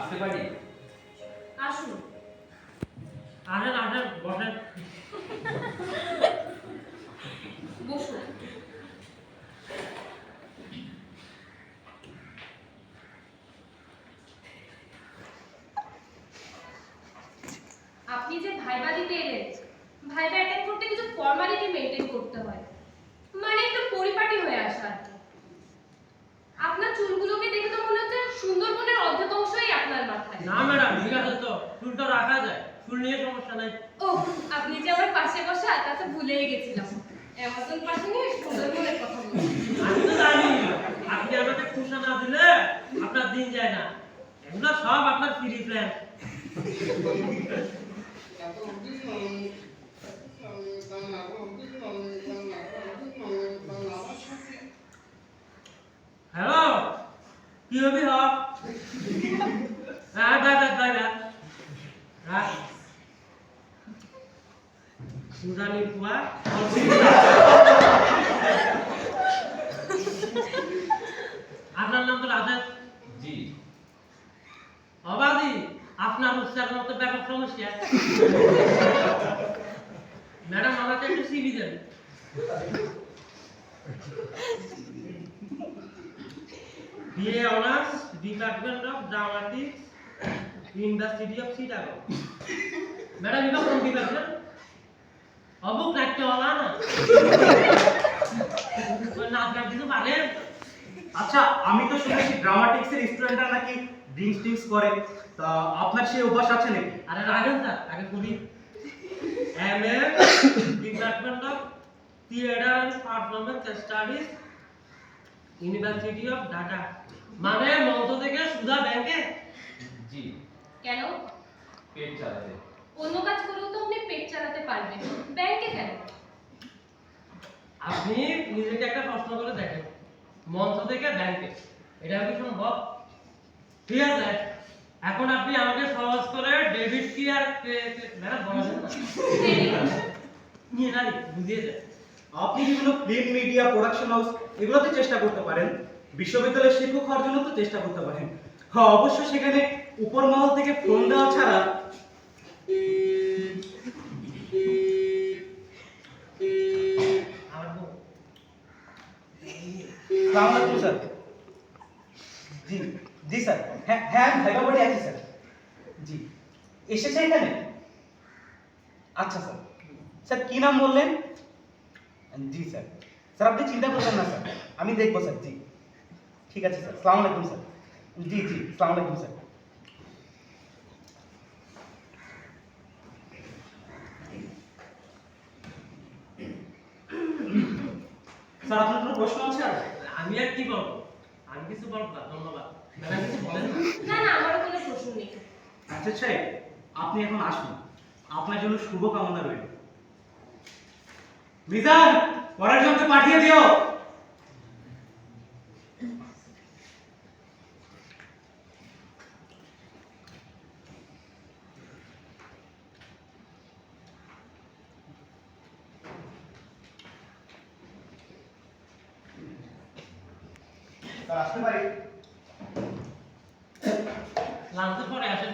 আসতে পারি? আসুন। আসেন আসেন বসেন। বসুন। আপনি যে ভাইবা দিতে এলেন ভাইবা অ্যাটেন্ড করতে কিছু ফর্মালিটি মেনটেন করতে হয়। মানে একটু পরিপাটি হয়ে আসা আর কি আপনার চুলগুলোকে দেখে তো মনে হচ্ছে সুন্দরবনের অর্ধেক অংশই আপনার মাথায় না ম্যাডাম ঠিক আছে তো। চুল রাখা যায়। চুল নিয়ে সমস্যা নাই। ও আপনি যে আমার পাশে বসা তা তো ভুলেই গেছিলাম। অ্যামাজন পাশে নিয়ে সুন্দরবনের কথা বলছি আমি তো জানি আপনি আমাকে খুশা না দিলে আপনার দিন যায় না। এগুলো সব আপনার ফ্রি প্ল্যান হ্যালো কি হবি দাদা দাদা রাখ সুদানি কুয়া আপনার নাম তো অবাদি আপনার উচ্চারণ তো ব্যাপক সমস্যা ম্যাডাম আমাকে একটু CV then BA honours university of Chittagong madam এটা কোন ডিপার্টমেন্ট অবুক নাট্যওয়ালা না ওই নাচ গান কিছু পারেন আচ্ছা আমি তো শুনেছি ড্রামাটিক্স এর স্টুডেন্টরা নাকি ড্রিঙ্কস টিঙ্কস করে। তা আপনার সেই অভ্যাস আছে নাকি? আরে রাখেন স্যার আগে করি M A department of theatre and performance studies university of Dhaka মানে মঞ্চ থেকে সুধা ব্যাংকে জি। কেন? পেট চালাতে। অন্য কাজ করেও তো আপনি পেট চালাতে পারবেন। ব্যাংকে কেন? আপনি নিজেকে একটা প্রশ্ন করে দেখেন। মঞ্চ থেকে ব্যাংকে। এটা কি সম্ভব? ঠিক আছে। এখন আপনি আমাকে সহজ করে ডেবিট কি আর ম্যাডাম বলেন না। নিয়ে না বুঝিয়ে দেয় আপনি বিভিন্ন ফিল্ম মিডিয়া প্রোডাকশন হাউস এগুলোতে চেষ্টা করতে পারেন। বিশ্ববিদ্যালয়ের শিক্ষক হওয়ার জন্য তো চেষ্টা করতে পারেন। হ্যাঁ অবশ্য সেখানে উপর মহল থেকে ফোন দেওয়া ছাড়া স্যার। জি জি, স্যার। হ্যাঁ হ্যাঁ বাড়ি আছি, স্যার। জি। এসেছে এখানে? আচ্ছা স্যার। স্যার, কি নাম বললেন? জি, স্যার। স্যার, আপনি চিন্তা না, স্যার। আমি দেখব, স্যার। জি। ঠিক আছে, স্যার। সালাম আলাইকুম স্যার। জি জি সালাম আলাইকুম স্যার। স্যার আপনার কোনো প্রশ্ন আছে? আর আমি আর কি বলব? আমি কিছু বলব না ধন্যবাদ। ম্যাডাম কিছু বলেন না? না কোনো প্রশ্ন নেই। আচ্ছা সাহেব আপনি এখন আসুন। আপনার জন্য শুভ কামনা রইল। মিজান পরের জনকে পাঠিয়ে দিও। স্যার আসতে পারি লাঞ্চের পরে আসেন